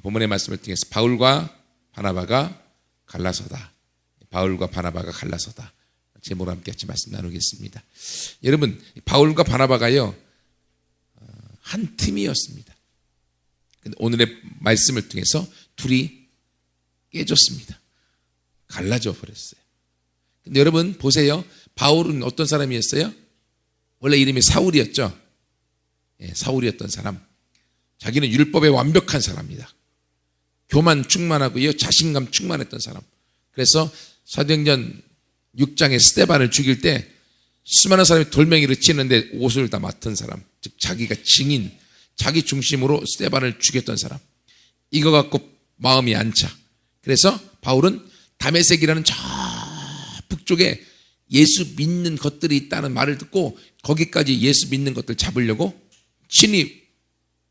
본문의 말씀을 통해서 바울과 바나바가 갈라서다. 바울과 바나바가 갈라서다. 제목으로 함께 같이 말씀 나누겠습니다. 여러분, 바울과 바나바가요, 어, 한 팀이었습니다. 근데 오늘의 말씀을 통해서 둘이 깨졌습니다. 갈라져 버렸어요. 근데 여러분, 보세요. 바울은 어떤 사람이었어요? 원래 이름이 사울이었죠. 예, 사울이었던 사람. 자기는 율법에 완벽한 사람이다. 교만 충만하고요. 자신감 충만했던 사람. 그래서 사도행전 6장에 스테반을 죽일 때 수많은 사람이 돌멩이를 치는데 옷을 다 맡은 사람. 즉 자기가 증인, 자기 중심으로 스테반을 죽였던 사람. 이거 갖고 마음이 안 차. 그래서 바울은 다메섹이라는 저 북쪽에 예수 믿는 것들이 있다는 말을 듣고 거기까지 예수 믿는 것들 잡으려고 친히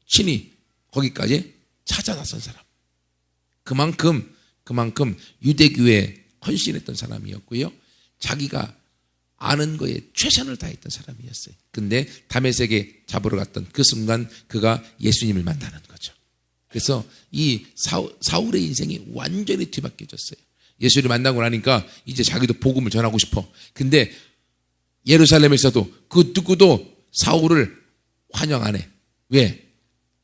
친히 거기까지 찾아 나선 사람. 그만큼 그만큼 유대교에 헌신했던 사람이었고요. 자기가 아는 거에 최선을 다했던 사람이었어요. 근데 다메섹에 잡으러 갔던 그 순간 그가 예수님을 만나는 거죠. 그래서 이 사울, 사울의 인생이 완전히 뒤바뀌어졌어요. 예수를 만나고 나니까 이제 자기도 복음을 전하고 싶어. 근데 예루살렘에서도 그 누구도 사울을 환영 안 해. 왜?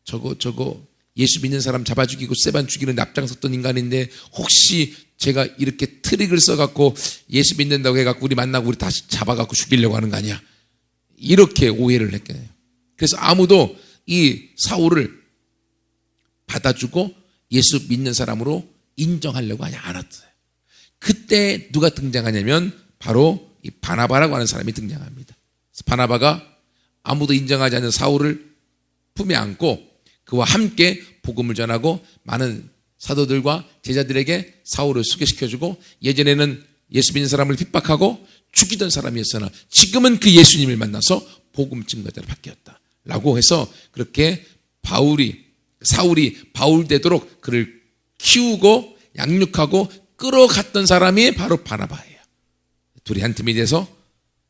저거 저거 예수 믿는 사람 잡아 죽이고 세반 죽이는 앞장섰던 인간인데 혹시 제가 이렇게 트릭을 써갖고 예수 믿는다고 해갖고 우리 만나고 우리 다시 잡아갖고 죽이려고 하는 거 아니야? 이렇게 오해를 했겠네요. 그래서 아무도 이 사울을 받아주고 예수 믿는 사람으로 인정하려고 하지 않았어요. 그때 누가 등장하냐면 바로 이 바나바라고 하는 사람이 등장합니다. 바나바가 아무도 인정하지 않는 사울을 품에 안고 그와 함께 복음을 전하고 많은 사도들과 제자들에게 사울을 소개시켜주고 예전에는 예수 믿는 사람을 핍박하고 죽이던 사람이었으나 지금은 그 예수님을 만나서 복음 증거자로 바뀌었다. 라고 해서 그렇게 바울이 사울이 바울 되도록 그를 키우고 양육하고 끌어갔던 사람이 바로 바나바예요. 둘이 한 팀이 돼서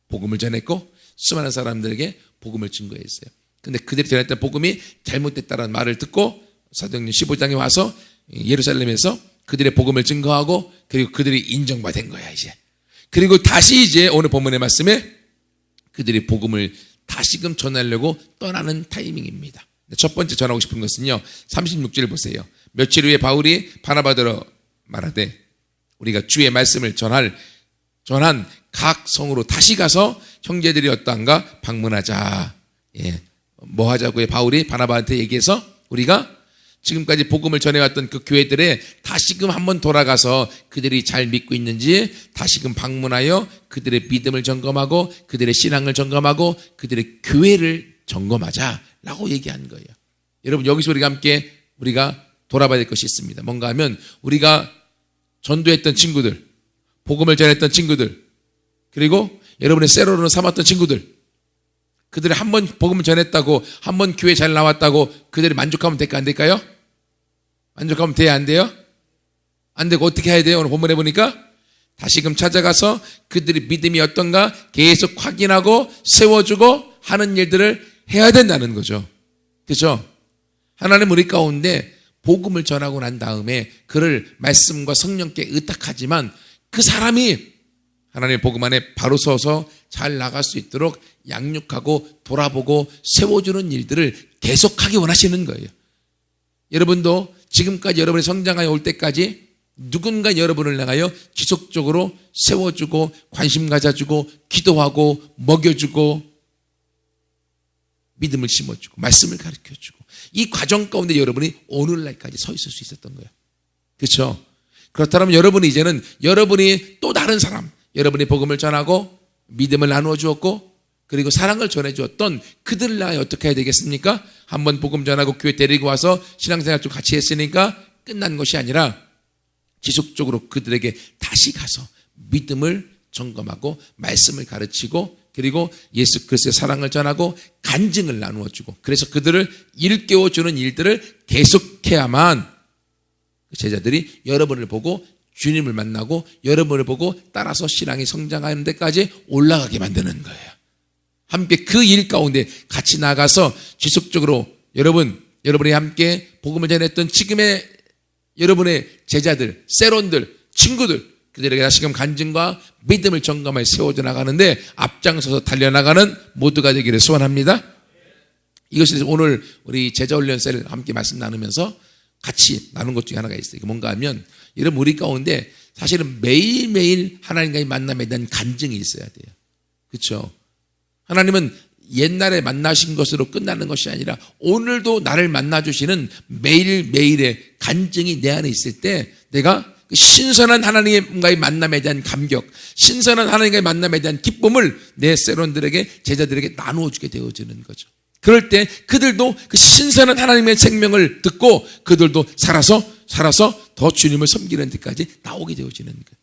복음을 전했고 수많은 사람들에게 복음을 증거했어요. 근데 그들이 전했던 복음이 잘못됐다는 말을 듣고 사도행전 15장에 와서 예루살렘에서 그들의 복음을 증거하고 그리고 그들이 인정받은 거야 이제. 그리고 다시 이제 오늘 본문의 말씀에 그들이 복음을 다시금 전하려고 떠나는 타이밍입니다. 첫 번째 전하고 싶은 것은요. 36절 보세요. 며칠 후에 바울이 바나바더러 말하되 우리가 주의 말씀을 전할 전한 각 성으로 다시 가서 형제들이 어떠한가 방문하자. 예. 뭐 하자고요? 바울이 바나바한테 얘기해서 우리가 지금까지 복음을 전해왔던 그 교회들에 다시금 한번 돌아가서 그들이 잘 믿고 있는지 다시금 방문하여 그들의 믿음을 점검하고 그들의 신앙을 점검하고 그들의 교회를 점검하자라고 얘기한 거예요. 여러분 여기서 우리가 함께 우리가 돌아봐야 될 것이 있습니다. 뭔가 하면 우리가 전도했던 친구들, 복음을 전했던 친구들, 그리고 여러분의 세로로 삼았던 친구들, 그들이 한 번 복음을 전했다고, 한 번 교회 잘 나왔다고 그들이 만족하면 될까, 안 될까요? 만족하면 돼야 안 돼요? 안 되고 어떻게 해야 돼요? 오늘 본문에 보니까 다시금 찾아가서 그들의 믿음이 어떤가 계속 확인하고 세워주고 하는 일들을 해야 된다는 거죠. 그죠? 하나님 우리 가운데 복음을 전하고 난 다음에 그를 말씀과 성령께 의탁하지만 그 사람이 하나님의 복음 안에 바로 서서 잘 나갈 수 있도록 양육하고 돌아보고 세워주는 일들을 계속하기 원하시는 거예요. 여러분도 지금까지 여러분의 성장하에 올 때까지 누군가 여러분을 향하여 지속적으로 세워주고 관심 가져주고 기도하고 먹여주고 믿음을 심어주고 말씀을 가르쳐주고 이 과정 가운데 여러분이 오늘날까지 서 있을 수 있었던 거예요. 그렇죠? 그렇다면 여러분이 이제는 여러분이 또 다른 사람, 여러분이 복음을 전하고 믿음을 나누어 주었고 그리고 사랑을 전해 주었던 그들을 향해 어떻게 해야 되겠습니까? 한번 복음 전하고 교회 데리고 와서 신앙생활 좀 같이 했으니까 끝난 것이 아니라 지속적으로 그들에게 다시 가서 믿음을 점검하고 말씀을 가르치고 그리고 예수 그리스도의 사랑을 전하고 간증을 나누어 주고 그래서 그들을 일깨워 주는 일들을 계속해야만 그 제자들이 여러분을 보고 주님을 만나고 여러분을 보고 따라서 신앙이 성장하는 데까지 올라가게 만드는 거예요. 함께 그 일 가운데 같이 나가서 지속적으로 여러분 여러분이 함께 복음을 전했던 지금의 여러분의 제자들, 세론들, 친구들 그들에게 다시금 간증과 믿음을 점검하여 세워져 나가는데 앞장서서 달려나가는 모두가 되기를 소원합니다. 이것이 오늘 우리 제자훈련사를 함께 말씀 나누면서 같이 나눈 것 중에 하나가 있어요. 뭔가 하면 이런 우리 가운데 사실은 매일매일 하나님과의 만남에 대한 간증이 있어야 돼요. 그렇죠? 하나님은 옛날에 만나신 것으로 끝나는 것이 아니라 오늘도 나를 만나 주시는 매일매일의 간증이 내 안에 있을 때 내가 그 신선한 하나님과의 만남에 대한 감격, 신선한 하나님과의 만남에 대한 기쁨을 내 세론들에게 제자들에게 나누어 주게 되어지는 거죠. 그럴 때 그들도 그 신선한 하나님의 생명을 듣고 그들도 살아서 살아서 더 주님을 섬기는 데까지 나오게 되어지는 거예요.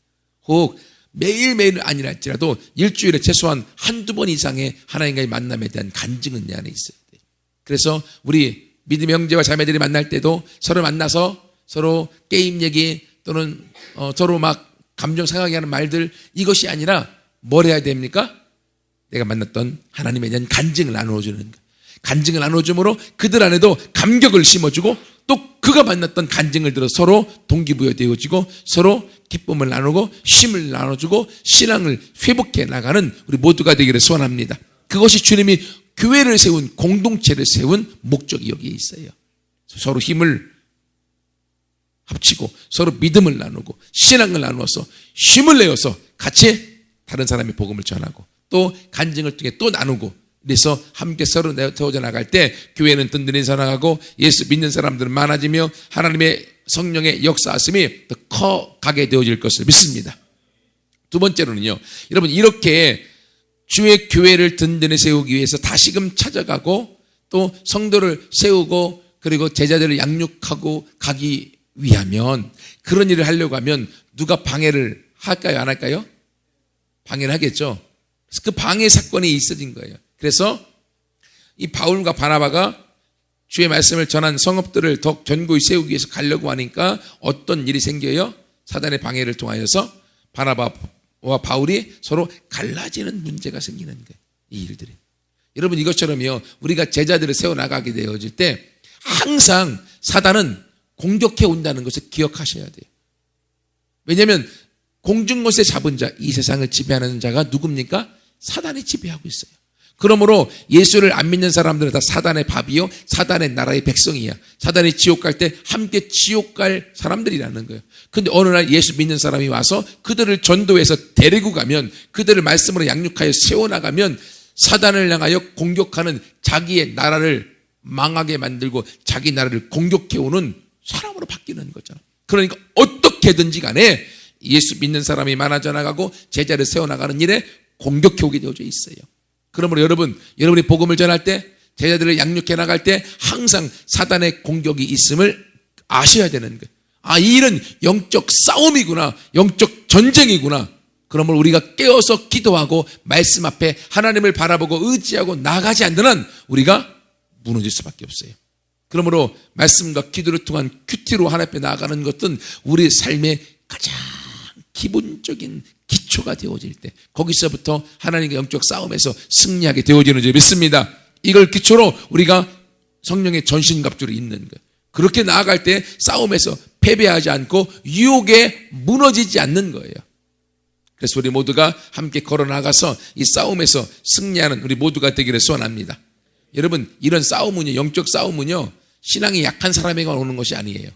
혹 매일매일 아니랄지라도 일주일에 최소한 한두 번 이상의 하나님과의 만남에 대한 간증은 내 안에 있어야 돼요. 그래서 우리 믿음의 형제와 자매들이 만날 때도 서로 만나서 서로 게임 얘기 또는 어, 서로 막 감정 상하게 하는 말들 이것이 아니라 뭘 해야 됩니까? 내가 만났던 하나님에 대한 간증을 나누어주는 거예요. 간증을 나눠줌으로 그들 안에도 감격을 심어주고 또 그가 만났던 간증을 들어 서로 동기부여 되어지고 서로 기쁨을 나누고 힘을 나눠주고 신앙을 회복해 나가는 우리 모두가 되기를 소원합니다. 그것이 주님이 교회를 세운 공동체를 세운 목적이 여기에 있어요. 서로 힘을 합치고 서로 믿음을 나누고 신앙을 나누어서 힘을 내어서 같이 다른 사람의 복음을 전하고 또 간증을 통해 또 나누고 그래서 함께 서로 태워져 나갈 때 교회는 든든히 살아가고 예수 믿는 사람들은 많아지며 하나님의 성령의 역사하심이 더 커가게 되어질 것을 믿습니다. 두 번째로는요. 여러분 이렇게 주의 교회를 든든히 세우기 위해서 다시금 찾아가고 또 성도를 세우고 그리고 제자들을 양육하고 가기 위하면 그런 일을 하려고 하면 누가 방해를 할까요? 안 할까요? 방해를 하겠죠. 그 방해 사건이 있어진 거예요. 그래서 이 바울과 바나바가 주의 말씀을 전한 성읍들을 더 견고히 세우기 위해서 가려고 하니까 어떤 일이 생겨요? 사단의 방해를 통하여서 바나바와 바울이 서로 갈라지는 문제가 생기는 거예요. 이 일들이. 여러분 이것처럼요. 우리가 제자들을 세워나가게 되어질 때 항상 사단은 공격해 온다는 것을 기억하셔야 돼요. 왜냐하면 공중곳에 잡은 자, 이 세상을 지배하는 자가 누굽니까? 사단이 지배하고 있어요. 그러므로 예수를 안 믿는 사람들은 다 사단의 밥이요, 사단의 나라의 백성이야. 사단이 지옥 갈 때 함께 지옥 갈 사람들이라는 거예요. 근데 어느 날 예수 믿는 사람이 와서 그들을 전도해서 데리고 가면 그들을 말씀으로 양육하여 세워나가면 사단을 향하여 공격하는 자기의 나라를 망하게 만들고 자기 나라를 공격해오는 사람으로 바뀌는 거잖아. 그러니까 어떻게든지 간에 예수 믿는 사람이 많아져 나가고 제자를 세워나가는 일에 공격해오게 되어져 있어요. 그러므로 여러분, 여러분이 복음을 전할 때, 제자들을 양육해 나갈 때 항상 사단의 공격이 있음을 아셔야 되는 거예요. 아, 이 일은 영적 싸움이구나. 영적 전쟁이구나. 그러므로 우리가 깨어서 기도하고 말씀 앞에 하나님을 바라보고 의지하고 나가지 않는 한 우리가 무너질 수밖에 없어요. 그러므로 말씀과 기도를 통한 큐티로 하나님 앞에 나아가는 것은 우리 삶의 가장 기본적인 기초가 되어질 때 거기서부터 하나님과 영적 싸움에서 승리하게 되어지는 줄 믿습니다. 이걸 기초로 우리가 성령의 전신갑주를 입는 것. 그렇게 나아갈 때 싸움에서 패배하지 않고 유혹에 무너지지 않는 거예요. 그래서 우리 모두가 함께 걸어 나가서 이 싸움에서 승리하는 우리 모두가 되기를 소원합니다. 여러분, 이런 싸움은요, 영적 싸움은요, 신앙이 약한 사람에게만 오는 것이 아니에요.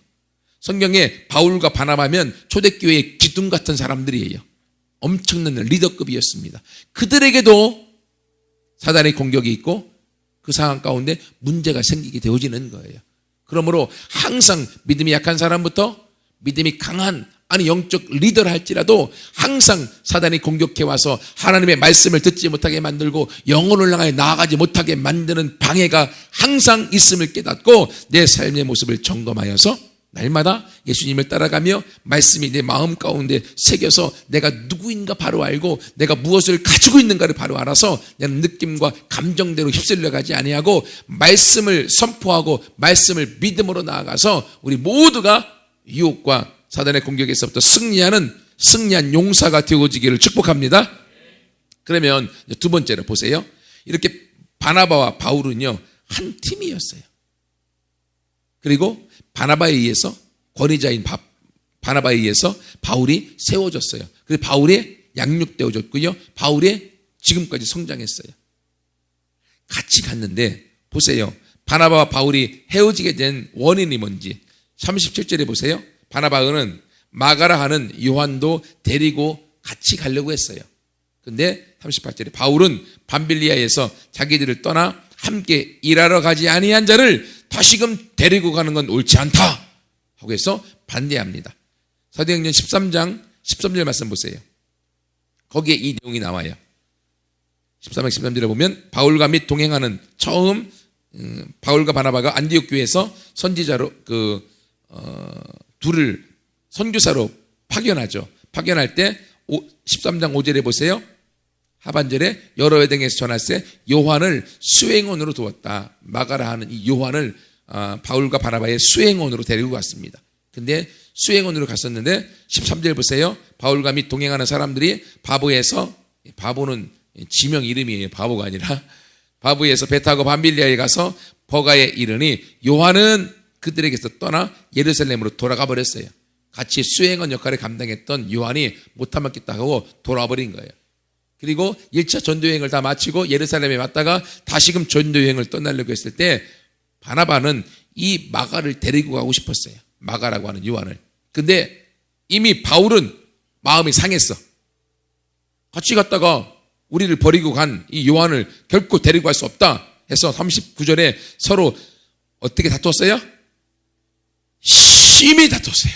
성경에 바울과 바나바면 초대교회의 기둥 같은 사람들이에요. 엄청난 리더급이었습니다. 그들에게도 사단의 공격이 있고 그 상황 가운데 문제가 생기게 되어지는 거예요. 그러므로 항상 믿음이 약한 사람부터 믿음이 강한 아니 영적 리더를 할지라도 항상 사단이 공격해 와서 하나님의 말씀을 듣지 못하게 만들고 영혼을 향하여 나아가지 못하게 만드는 방해가 항상 있음을 깨닫고 내 삶의 모습을 점검하여서 날마다 예수님을 따라가며 말씀이 내 마음 가운데 새겨서 내가 누구인가 바로 알고 내가 무엇을 가지고 있는가를 바로 알아서 내 느낌과 감정대로 휩쓸려 가지 아니하고 말씀을 선포하고 말씀을 믿음으로 나아가서 우리 모두가 유혹과 사단의 공격에서부터 승리하는 승리한 용사가 되어지기를 축복합니다. 그러면 두 번째로 보세요. 이렇게 바나바와 바울은요 한 팀이었어요. 그리고 바나바에 의해서 권위자인 바, 바나바에 의해서 바울이 세워졌어요. 그래서 바울이 양육되어졌고요. 바울이 지금까지 성장했어요. 같이 갔는데 보세요. 바나바와 바울이 헤어지게 된 원인이 뭔지 37절에 보세요. 바나바는 마가라 하는 요한도 데리고 같이 가려고 했어요. 근데 38절에 바울은 밤빌리아에서 자기들을 떠나 함께 일하러 가지 아니한 자를 다시금 데리고 가는 건 옳지 않다. 하고 해서 반대합니다. 사도행전 13장 13절 말씀 보세요. 거기에 이 내용이 나와요. 13장 13절에 보면 바울과 및 동행하는 처음 음, 바울과 바나바가 안디옥 교회에서 선지자로 그 어, 둘을 선교사로 파견하죠. 파견할 때 13장 5절에 보세요. 하반절에 여러 회당에서 전할세 요한을 수행원으로 두었다. 마가라 하는 이 요한을 아, 바울과 바나바의 수행원으로 데리고 갔습니다. 근데 수행원으로 갔었는데 13절 보세요. 바울과 및 동행하는 사람들이 바보에서 바보는 지명 이름이에요. 바보가 아니라 바보에서 배 타고 밤빌리아에 가서 버가에 이르니 요한은 그들에게서 떠나 예루살렘으로 돌아가 버렸어요. 같이 수행원 역할을 감당했던 요한이 못하겠다 하고 돌아와 버린 거예요. 그리고 1차 전도여행을 다 마치고 예루살렘에 왔다가 다시금 전도여행을 떠나려고 했을 때 바나바는 이 마가를 데리고 가고 싶었어요. 마가라고 하는 요한을. 근데 이미 바울은 마음이 상했어. 같이 갔다가 우리를 버리고 간 이 요한을 결코 데리고 갈 수 없다 해서 39절에 서로 어떻게 다퉜어요? 심히 다퉜어요.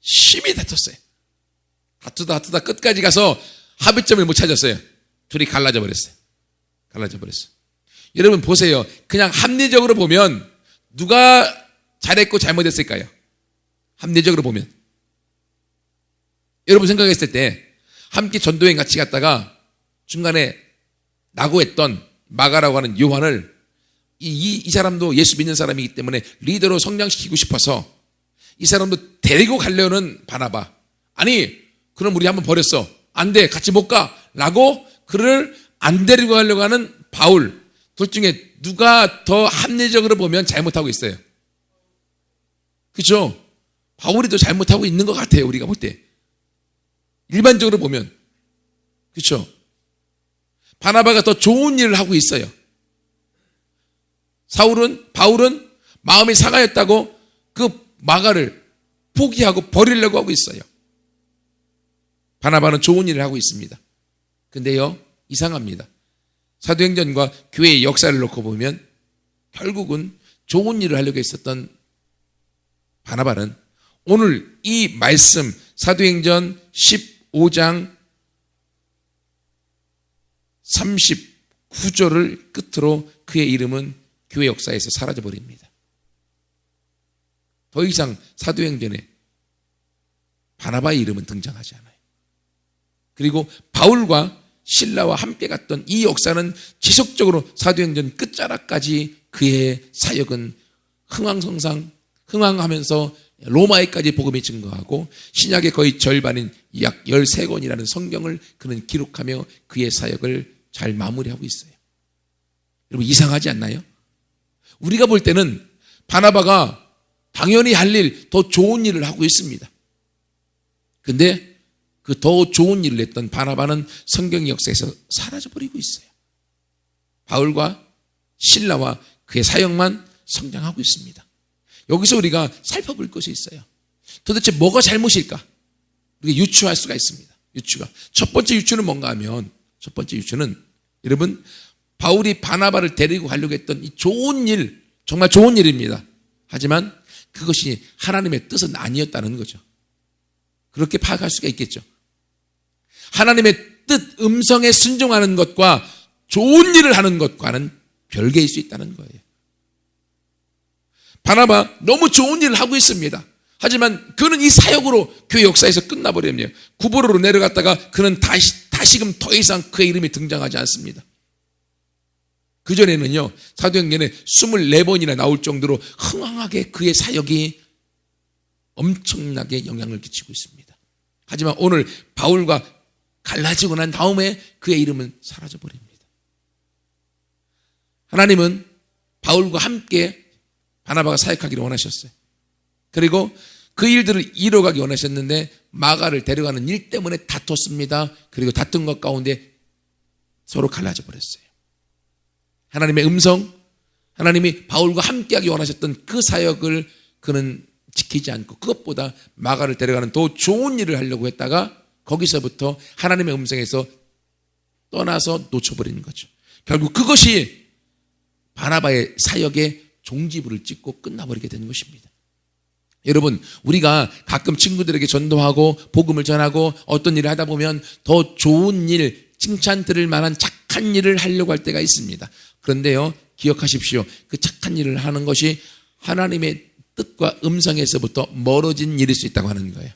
심히 다퉜어요. 다투다 다투다 끝까지 가서 합의점을 못 찾았어요. 둘이 갈라져 버렸어요. 갈라져 버렸어. 여러분 보세요. 그냥 합리적으로 보면 누가 잘했고 잘못했을까요? 합리적으로 보면. 여러분 생각했을 때 함께 전도행 같이 갔다가 중간에 낙오했던 마가라고 하는 요한을 이, 이, 이 사람도 예수 믿는 사람이기 때문에 리더로 성장시키고 싶어서 이 사람도 데리고 가려는 바나바. 아니, 그럼 우리 한번 버렸어. 안 돼. 같이 못 가. 라고 그를 안 데리고 가려고 하는 바울. 둘 중에 누가 더 합리적으로 보면 잘못하고 있어요. 그죠? 바울이 더 잘못하고 있는 것 같아요. 우리가 볼 때. 일반적으로 보면. 그렇죠? 바나바가 더 좋은 일을 하고 있어요. 사울은 바울은 마음이 상하였다고 그 마가를 포기하고 버리려고 하고 있어요. 바나바는 좋은 일을 하고 있습니다. 근데요, 이상합니다. 사도행전과 교회의 역사를 놓고 보면 결국은 좋은 일을 하려고 했었던 바나바는 오늘 이 말씀 사도행전 15장 39절을 끝으로 그의 이름은 교회 역사에서 사라져 버립니다. 더 이상 사도행전에 바나바의 이름은 등장하지 않아요. 그리고 바울과 신라와 함께 갔던 이 역사는 지속적으로 사도행전 끝자락까지 그의 사역은 흥황성상 흥황하면서 로마에까지 복음이 증거하고 신약의 거의 절반인 약 13권이라는 성경을 그는 기록하며 그의 사역을 잘 마무리하고 있어요. 여러분 이상하지 않나요? 우리가 볼 때는 바나바가 당연히 할 일, 더 좋은 일을 하고 있습니다. 근데 그 더 좋은 일을 했던 바나바는 성경 역사에서 사라져버리고 있어요. 바울과 신라와 그의 사역만 성장하고 있습니다. 여기서 우리가 살펴볼 것이 있어요. 도대체 뭐가 잘못일까? 우리가 유추할 수가 있습니다. 유추가. 첫 번째 유추는 뭔가 하면, 첫 번째 유추는 여러분, 바울이 바나바를 데리고 가려고 했던 이 좋은 일, 정말 좋은 일입니다. 하지만 그것이 하나님의 뜻은 아니었다는 거죠. 그렇게 파악할 수가 있겠죠. 하나님의 뜻, 음성에 순종하는 것과 좋은 일을 하는 것과는 별개일 수 있다는 거예요. 바나바 너무 좋은 일을 하고 있습니다. 하지만 그는 이 사역으로 교회 역사에서 끝나버렸네요. 구보로로 내려갔다가 그는 다시, 다시금 더 이상 그의 이름이 등장하지 않습니다. 그전에는요, 사도행전에 24번이나 나올 정도로 흥황하게 그의 사역이 엄청나게 영향을 끼치고 있습니다. 하지만 오늘 바울과 갈라지고 난 다음에 그의 이름은 사라져 버립니다. 하나님은 바울과 함께 바나바가 사역하기를 원하셨어요. 그리고 그 일들을 이뤄가기 원하셨는데 마가를 데려가는 일 때문에 다퉜습니다. 그리고 다툰 것 가운데 서로 갈라져 버렸어요. 하나님의 음성, 하나님이 바울과 함께하기 원하셨던 그 사역을 그는 지키지 않고 그것보다 마가를 데려가는 더 좋은 일을 하려고 했다가 거기서부터 하나님의 음성에서 떠나서 놓쳐버리는 거죠. 결국 그것이 바나바의 사역의 종지부를 찍고 끝나버리게 되는 것입니다. 여러분, 우리가 가끔 친구들에게 전도하고 복음을 전하고 어떤 일을 하다 보면 더 좋은 일, 칭찬 들을 만한 착한 일을 하려고 할 때가 있습니다. 그런데요, 기억하십시오. 그 착한 일을 하는 것이 하나님의 뜻과 음성에서부터 멀어진 일일 수 있다고 하는 거예요.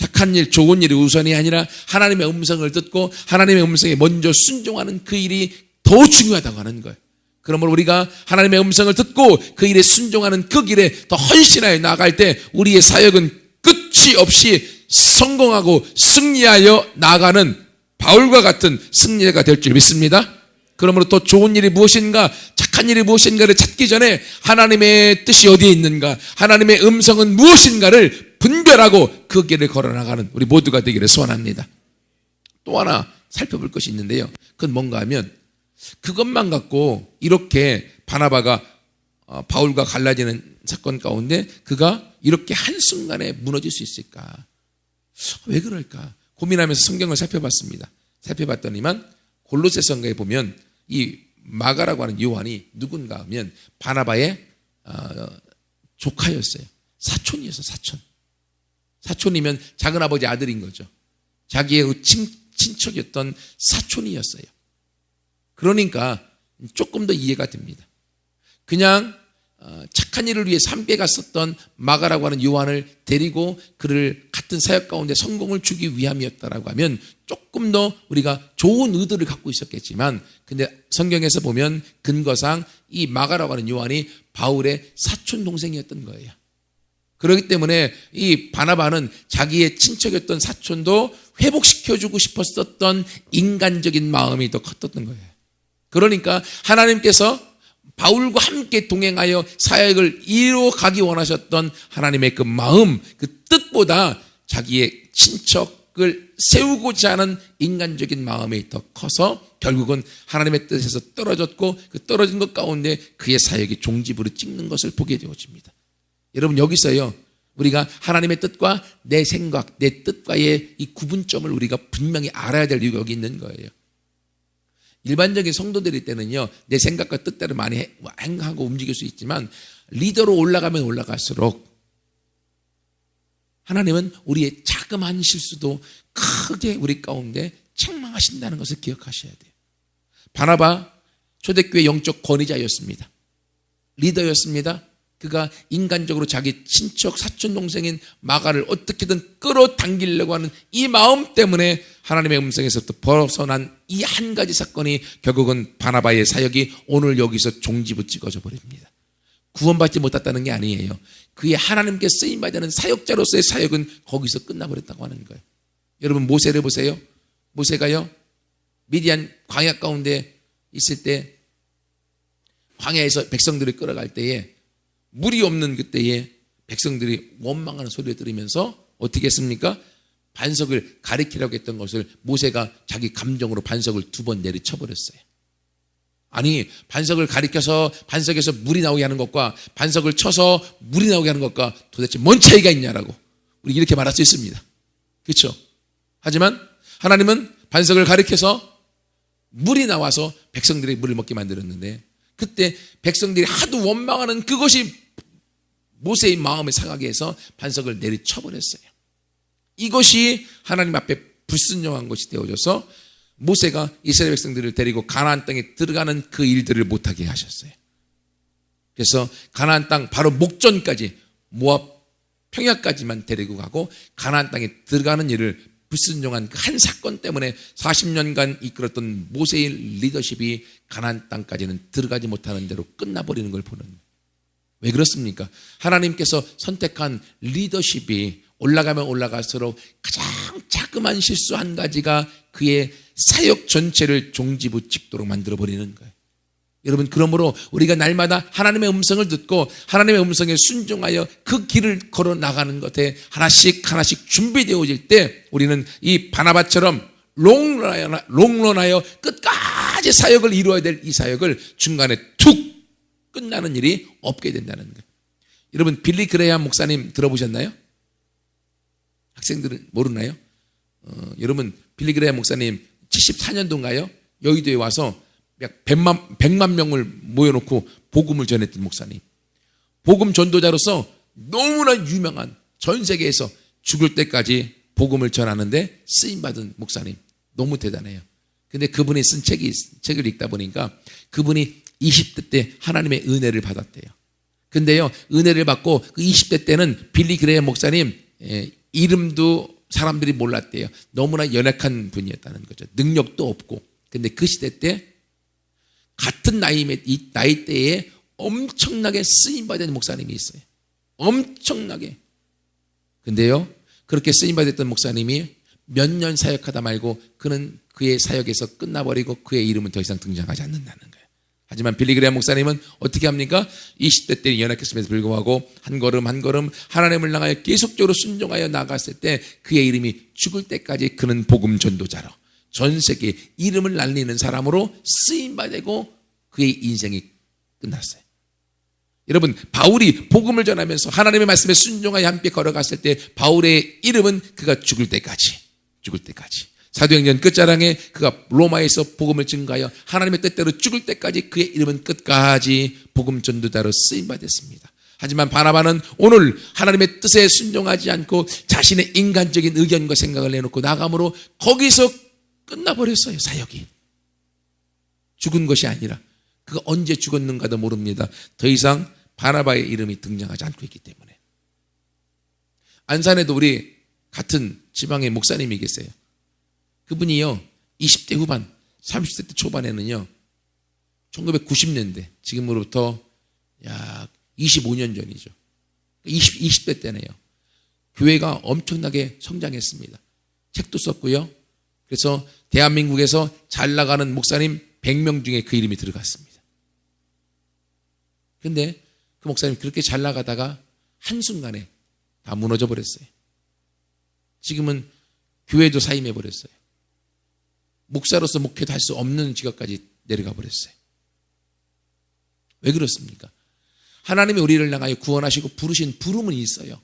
착한 일, 좋은 일이 우선이 아니라 하나님의 음성을 듣고 하나님의 음성에 먼저 순종하는 그 일이 더 중요하다고 하는 거예요. 그러므로 우리가 하나님의 음성을 듣고 그 일에 순종하는 그 길에 더 헌신하여 나아갈 때 우리의 사역은 끝이 없이 성공하고 승리하여 나아가는 바울과 같은 승리가 될 줄 믿습니다. 그러므로 또 좋은 일이 무엇인가, 착한 일이 무엇인가를 찾기 전에 하나님의 뜻이 어디에 있는가, 하나님의 음성은 무엇인가를 분별하고 그 길을 걸어나가는 우리 모두가 되기를 소원합니다. 또 하나 살펴볼 것이 있는데요. 그건 뭔가 하면 그것만 갖고 이렇게 바나바가 어, 바울과 갈라지는 사건 가운데 그가 이렇게 한순간에 무너질 수 있을까? 왜 그럴까? 고민하면서 성경을 살펴봤습니다. 살펴봤더니만 골로새 성가에 보면 이 마가라고 하는 요한이 누군가 하면 바나바의 어, 조카였어요. 사촌이었어, 사촌. 사촌이면 작은 아버지 아들인 거죠. 자기의 그 친, 친척이었던 사촌이었어요. 그러니까 조금 더 이해가 됩니다. 그냥 어, 착한 일을 위해 삼배 갔었던 마가라고 하는 요한을 데리고 그를 같은 사역 가운데 성공을 주기 위함이었다라고 하면 조금 더 우리가 좋은 의도를 갖고 있었겠지만 근데 성경에서 보면 근거상 이 마가라고 하는 요한이 바울의 사촌 동생이었던 거예요. 그렇기 때문에 이 바나바는 자기의 친척이었던 사촌도 회복시켜주고 싶었었던 인간적인 마음이 더 컸던 거예요. 그러니까 하나님께서 바울과 함께 동행하여 사역을 이루어가기 원하셨던 하나님의 그 마음, 그 뜻보다 자기의 친척을 세우고자 하는 인간적인 마음이 더 커서 결국은 하나님의 뜻에서 떨어졌고 그 떨어진 것 가운데 그의 사역이 종지부를 찍는 것을 보게 되어집니다. 여러분 여기서요. 우리가 하나님의 뜻과 내 생각, 내 뜻과의 이 구분점을 우리가 분명히 알아야 될 이유가 여기 있는 거예요. 일반적인 성도들일 때는요, 내 생각과 뜻대로 많이 행하고 움직일 수 있지만, 리더로 올라가면 올라갈수록, 하나님은 우리의 자그마한 실수도 크게 우리 가운데 책망하신다는 것을 기억하셔야 돼요. 바나바, 초대교회 영적 권위자였습니다. 리더였습니다. 그가 인간적으로 자기 친척 사촌 동생인 마가를 어떻게든 끌어당기려고 하는 이 마음 때문에 하나님의 음성에서부터 벗어난 이 한 가지 사건이 결국은 바나바의 사역이 오늘 여기서 종지부 찍어져 버립니다. 구원받지 못했다는 게 아니에요. 그의 하나님께 쓰임 받는 사역자로서의 사역은 거기서 끝나버렸다고 하는 거예요. 여러분 모세를 보세요. 모세가요 미디안 광야 가운데 있을 때 광야에서 백성들을 끌어갈 때에 물이 없는 그때에 백성들이 원망하는 소리를 들으면서 어떻게 했습니까? 반석을 가리키라고 했던 것을 모세가 자기 감정으로 반석을 두 번 내리쳐 버렸어요. 아니, 반석을 가리켜서 반석에서 물이 나오게 하는 것과 반석을 쳐서 물이 나오게 하는 것과 도대체 뭔 차이가 있냐라고 우리 이렇게 말할 수 있습니다. 그렇죠? 하지만 하나님은 반석을 가리켜서 물이 나와서 백성들이 물을 먹게 만들었는데 그때 백성들이 하도 원망하는 그것이 모세의 마음을 상하게 해서 반석을 내리쳐버렸어요. 이것이 하나님 앞에 불순종한 것이 되어져서 모세가 이스라엘 백성들을 데리고 가나안 땅에 들어가는 그 일들을 못하게 하셨어요. 그래서 가나안 땅 바로 목전까지 모압 평야까지만 데리고 가고 가나안 땅에 들어가는 일을 불순종한 그한 사건 때문에 40년간 이끌었던 모세의 리더십이 가나안 땅까지는 들어가지 못하는 대로 끝나버리는 걸 보는 왜 그렇습니까? 하나님께서 선택한 리더십이 올라가면 올라갈수록 가장 자그만 실수 한 가지가 그의 사역 전체를 종지부 찍도록 만들어 버리는 거예요. 여러분 그러므로 우리가 날마다 하나님의 음성을 듣고 하나님의 음성에 순종하여 그 길을 걸어 나가는 것에 하나씩 하나씩 준비되어질 때 우리는 이 바나바처럼 롱런하여, 롱런하여 끝까지 사역을 이루어야 될 이 사역을 중간에 툭 끝나는 일이 없게 된다는 거예요. 여러분 빌리 그레이엄 목사님 들어보셨나요? 학생들은 모르나요? 어, 여러분 빌리 그레이엄 목사님 74년도인가요? 여의도에 와서 약 100만, 100만 명을 모여놓고 복음을 전했던 목사님. 복음 전도자로서 너무나 유명한 전 세계에서 죽을 때까지 복음을 전하는데 쓰임받은 목사님. 너무 대단해요. 근데 그분이 쓴 책이, 책을 읽다 보니까 그분이 20대 때 하나님의 은혜를 받았대요. 근데요, 은혜를 받고 그 20대 때는 빌리 그레이 목사님, 예, 이름도 사람들이 몰랐대요. 너무나 연약한 분이었다는 거죠. 능력도 없고. 근데 그 시대 때 같은 나이, 이 나이 때에 엄청나게 쓰임받은 목사님이 있어요. 엄청나게. 근데요, 그렇게 쓰임받았던 목사님이 몇 년 사역하다 말고 그는 그의 사역에서 끝나버리고 그의 이름은 더 이상 등장하지 않는다는 거예요. 하지만 빌리그레아 목사님은 어떻게 합니까? 20대 때 연약했음에도 불구하고 한 걸음 한 걸음 하나님을 향하여 계속적으로 순종하여 나갔을 때 그의 이름이 죽을 때까지 그는 복음 전도자로 전 세계 이름을 날리는 사람으로 쓰임 받고 그의 인생이 끝났어요. 여러분 바울이 복음을 전하면서 하나님의 말씀에 순종하여 함께 걸어갔을 때 바울의 이름은 그가 죽을 때까지 죽을 때까지 사도행전 끝자랑에 그가 로마에서 복음을 증가하여 하나님의 뜻대로 죽을 때까지 그의 이름은 끝까지 복음 전도자로 쓰임 받았습니다. 하지만 바나바는 오늘 하나님의 뜻에 순종하지 않고 자신의 인간적인 의견과 생각을 내놓고 나감으로 거기서 끝나버렸어요 사역이 죽은 것이 아니라 그가 언제 죽었는가도 모릅니다. 더 이상 바나바의 이름이 등장하지 않고 있기 때문에 안산에도 우리 같은 지방의 목사님이 계세요. 그분이요, 20대 후반, 30대 때 초반에는요, 1990년대, 지금으로부터 약 25년 전이죠. 20, 20대 때네요. 교회가 엄청나게 성장했습니다. 책도 썼고요. 그래서 대한민국에서 잘 나가는 목사님 100명 중에 그 이름이 들어갔습니다. 근데 그 목사님 그렇게 잘 나가다가 한순간에 다 무너져 버렸어요. 지금은 교회도 사임해 버렸어요. 목사로서 목회도 할 수 없는 직업까지 내려가 버렸어요. 왜 그렇습니까? 하나님이 우리를 향하여 구원하시고 부르신 부름은 있어요.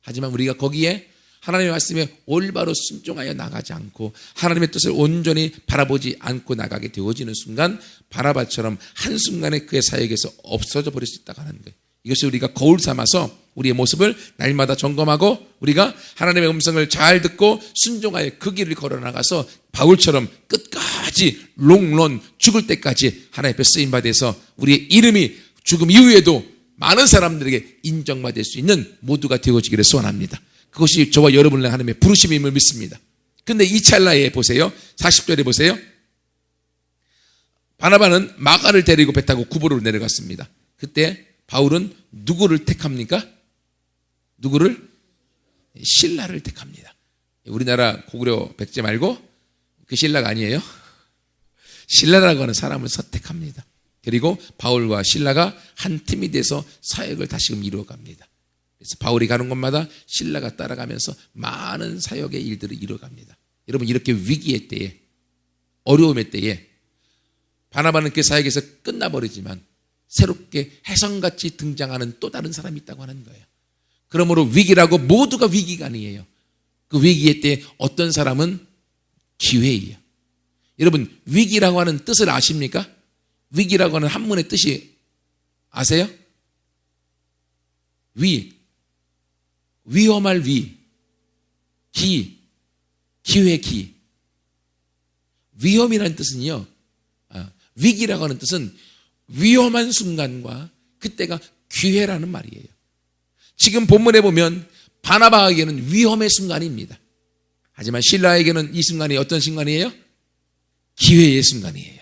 하지만 우리가 거기에 하나님의 말씀에 올바로 순종하여 나가지 않고 하나님의 뜻을 온전히 바라보지 않고 나가게 되어지는 순간 바라바처럼 한순간에 그의 사역에서 없어져 버릴 수 있다고 하는 거예요. 이것이 우리가 거울 삼아서 우리의 모습을 날마다 점검하고 우리가 하나님의 음성을 잘 듣고 순종하여 그 길을 걸어 나가서 바울처럼 끝까지 롱런 죽을 때까지 하나님 앞에 쓰임 받아서 우리의 이름이 죽음 이후에도 많은 사람들에게 인정받을 수 있는 모두가 되어지기를 소원합니다. 그것이 저와 여러분을 하나님의 부르심임을 믿습니다. 근데 이 찰나에 보세요. 40절에 보세요. 바나바는 마가를 데리고 배 타고 구보로 내려갔습니다. 그때 바울은 누구를 택합니까? 누구를? 신라를 택합니다. 우리나라 고구려 백제 말고 그 신라가 아니에요. 신라라고 하는 사람을 선택합니다. 그리고 바울과 신라가 한 팀이 돼서 사역을 다시금 이루어갑니다. 그래서 바울이 가는 곳마다 신라가 따라가면서 많은 사역의 일들을 이루어갑니다. 여러분 이렇게 위기의 때에 어려움의 때에 바나바는 그 사역에서 끝나버리지만 새롭게 해성같이 등장하는 또 다른 사람이 있다고 하는 거예요. 그러므로 위기라고 모두가 위기가 아니에요. 그 위기의 때 어떤 사람은 기회예요. 여러분 위기라고 하는 뜻을 아십니까? 위기라고 하는 한문의 뜻이 아세요? 위 위험할 위 기, 기회 기 위험이라는 뜻은요 아, 위기라고 하는 뜻은 위험한 순간과 그때가 기회라는 말이에요. 지금 본문에 보면 바나바에게는 위험의 순간입니다. 하지만 신라에게는 이 순간이 어떤 순간이에요? 기회의 순간이에요.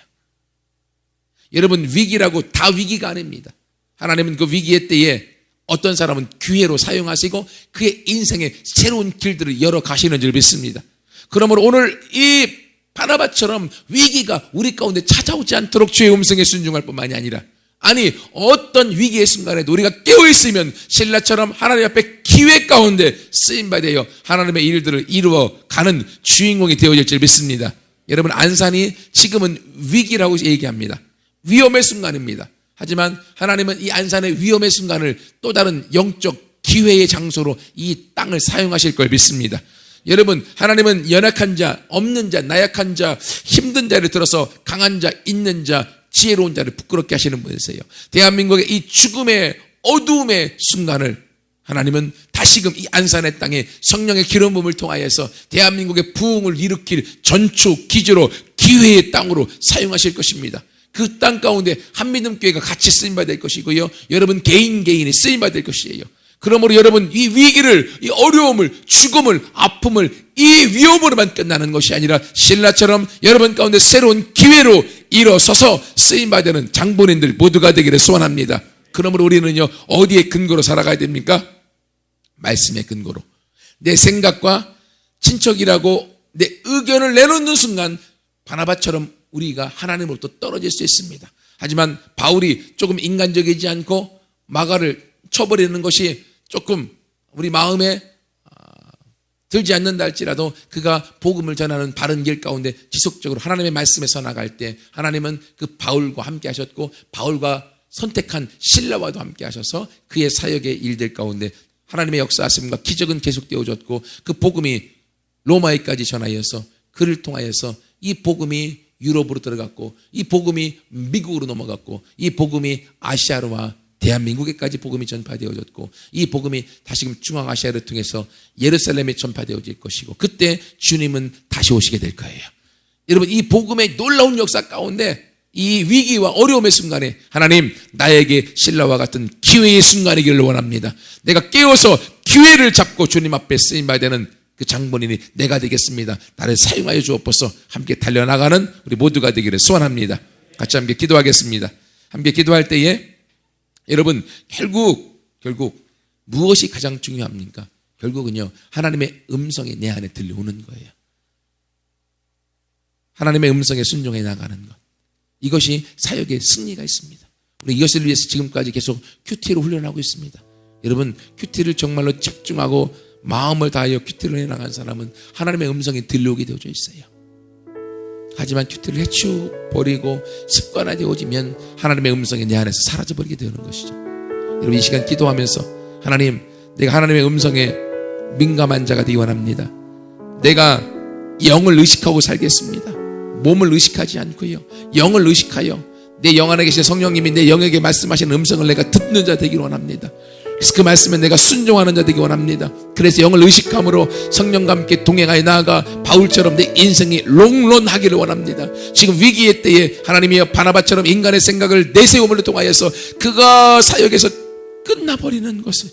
여러분 위기라고 다 위기가 아닙니다. 하나님은 그 위기의 때에 어떤 사람은 기회로 사용하시고 그의 인생에 새로운 길들을 열어 가시는 줄 믿습니다. 그러므로 오늘 이 바나바처럼 위기가 우리 가운데 찾아오지 않도록 주의 음성에 순종할 뿐만이 아니라 아니 어떤 위기의 순간에도 우리가 깨어 있으면 신라처럼 하나님 앞에 기회 가운데 쓰임 받아요 하나님의 일들을 이루어 가는 주인공이 되어질 줄 믿습니다. 여러분 안산이 지금은 위기라고 얘기합니다. 위험의 순간입니다. 하지만 하나님은 이 안산의 위험의 순간을 또 다른 영적 기회의 장소로 이 땅을 사용하실 걸 믿습니다. 여러분, 하나님은 연약한 자, 없는 자, 나약한 자, 힘든 자를 들어서 강한 자, 있는 자, 지혜로운 자를 부끄럽게 하시는 분이세요. 대한민국의 이 죽음의 어두움의 순간을 하나님은 다시금 이 안산의 땅에 성령의 기름 부음을 통하여서 대한민국의 부흥을 일으킬 전초 기지로 기회의 땅으로 사용하실 것입니다. 그 땅 가운데 한민음교회가 같이 쓰임 받을 것이고요. 여러분 개인 개인이 쓰임 받을 것이에요. 그러므로 여러분 이 위기를 이 어려움을 죽음을 아픔을 이 위험으로만 끝나는 것이 아니라 신라처럼 여러분 가운데 새로운 기회로 일어서서 쓰임 받는 장본인들 모두가 되기를 소원합니다. 그러므로 우리는요 어디에 근거로 살아가야 됩니까? 말씀의 근거로 내 생각과 친척이라고 내 의견을 내놓는 순간 바나바처럼 우리가 하나님으로부터 떨어질 수 있습니다. 하지만 바울이 조금 인간적이지 않고 마가를 쳐버리는 것이 조금 우리 마음에 아, 들지 않는다 할지라도 그가 복음을 전하는 바른 길 가운데 지속적으로 하나님의 말씀에서 나갈 때 하나님은 그 바울과 함께 하셨고 바울과 선택한 신라와도 함께 하셔서 그의 사역의 일들 가운데 하나님의 역사하심과 기적은 계속되어졌고 그 복음이 로마에까지 전하여서 그를 통하여서 이 복음이 유럽으로 들어갔고 이 복음이 미국으로 넘어갔고 이 복음이 아시아로와 대한민국에까지 복음이 전파되어졌고 이 복음이 다시금 중앙아시아를 통해서 예루살렘에 전파되어질 것이고 그때 주님은 다시 오시게 될 거예요. 여러분 이 복음의 놀라운 역사 가운데 이 위기와 어려움의 순간에 하나님 나에게 신라와 같은 기회의 순간이기를 원합니다. 내가 깨어서 기회를 잡고 주님 앞에 쓰임 받야 되는 그 장본인이 내가 되겠습니다. 나를 사용하여 주옵소서 함께 달려나가는 우리 모두가 되기를 소원합니다. 같이 함께 기도하겠습니다. 함께 기도할 때에 여러분 결국 결국 무엇이 가장 중요합니까? 결국은요 하나님의 음성이 내 안에 들려오는 거예요. 하나님의 음성에 순종해 나가는 것. 이것이 사역의 승리가 있습니다. 우리 이것을 위해서 지금까지 계속 큐티로 훈련하고 있습니다. 여러분 큐티를 정말로 집중하고 마음을 다하여 큐티를 해 나간 사람은 하나님의 음성이 들려오게 되어져 있어요. 하지만 큐티를 해치워 버리고 습관화되어지면 하나님의 음성이 내 안에서 사라져버리게 되는 것이죠. 여러분 이 시간 기도하면서 하나님 내가 하나님의 음성에 민감한 자가 되기 원합니다. 내가 영을 의식하고 살겠습니다. 몸을 의식하지 않고요. 영을 의식하여 내 영 안에 계신 성령님이 내 영에게 말씀하시는 음성을 내가 듣는 자 되기를 원합니다. 그래서 그 말씀에 내가 순종하는 자 되기 원합니다. 그래서 영을 의식함으로 성령과 함께 동행하여 나아가 바울처럼 내 인생이 롱런하기를 원합니다. 지금 위기의 때에 하나님이여 바나바처럼 인간의 생각을 내세움을 통하여서 그가 사역에서 끝나버리는 것을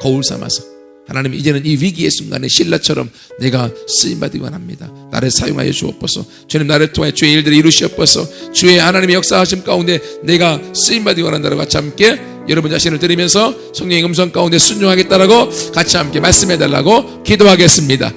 거울 삼아서 하나님 이제는 이 위기의 순간에 신라처럼 내가 쓰임 받기 원합니다. 나를 사용하여 주옵소서. 주님 나를 통해 주의 일들을 이루시옵소서. 주의 하나님의 역사하심 가운데 내가 쓰임 받기 원한다고 같이 함께 여러분 자신을 드리면서 성령의 음성 가운데 순종하겠다라고 같이 함께 말씀해 달라고 기도하겠습니다.